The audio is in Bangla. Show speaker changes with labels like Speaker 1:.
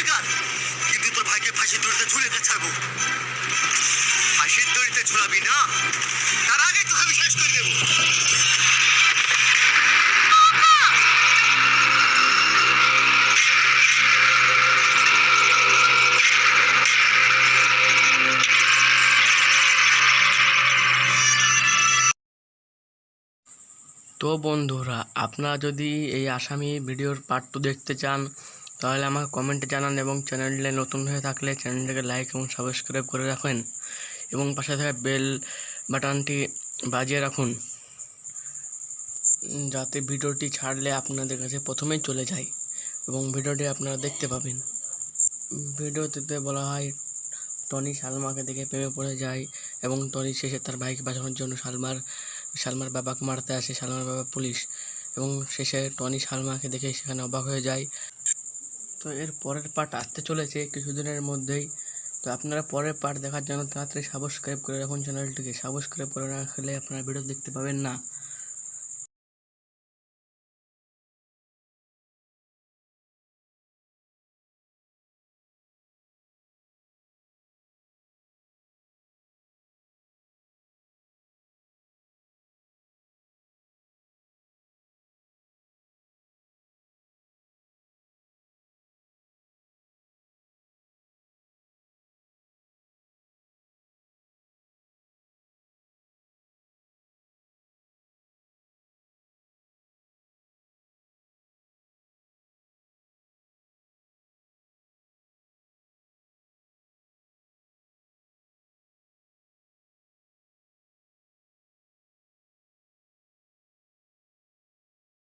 Speaker 1: শিকার কিন্তু তোর ভাইকে ফাঁসির দড়িতে ঝুলিয়ে ছাড়বো। ফাঁসির দড়িতে ঝুলাবি না? তার আগে তোকে আমি শেষ করে দেবো।
Speaker 2: তো বন্ধুরা, আপনারা যদি এই আসামি ভিডিওর পার্ট টু দেখতে চান তাহলে আমাকে কমেন্টে জানান এবং চ্যানেলটা নতুন হয়ে থাকলে চ্যানেলটাকে লাইক এবং সাবস্ক্রাইব করে রাখেন এবং পাশে থাকা বেল বাটনটি বাজিয়ে রাখুন যাতে ভিডিওটি ছাড়লে আপনাদের কাছে প্রথমেই চলে যায় এবং ভিডিওটি আপনারা দেখতে পাবেন। ভিডিওটিতে বলা হয়, টনি সালমাকে দেখে প্রেমে পড়ে যায় এবং টনি শেষে তার ভাইকে বাঁচানোর জন্য সালমার সালমার বাবাকে মারতে আসে, সালমার বাবা পুলিশ এবং শেষে টনি সালমাকে দেখে সেখানে অবাক হয়ে যায়। তো এর পরের পার্ট আসতে চলেছে কিছুদিনের মধ্যেই। তো আপনারা পরের পার্ট দেখার জন্য তাড়াতাড়ি সাবস্ক্রাইব করে রাখুন চ্যানেলটিকে সাবস্ক্রাইব করে রাখলে আপনারা ভিডিও দেখতে পাবেন না।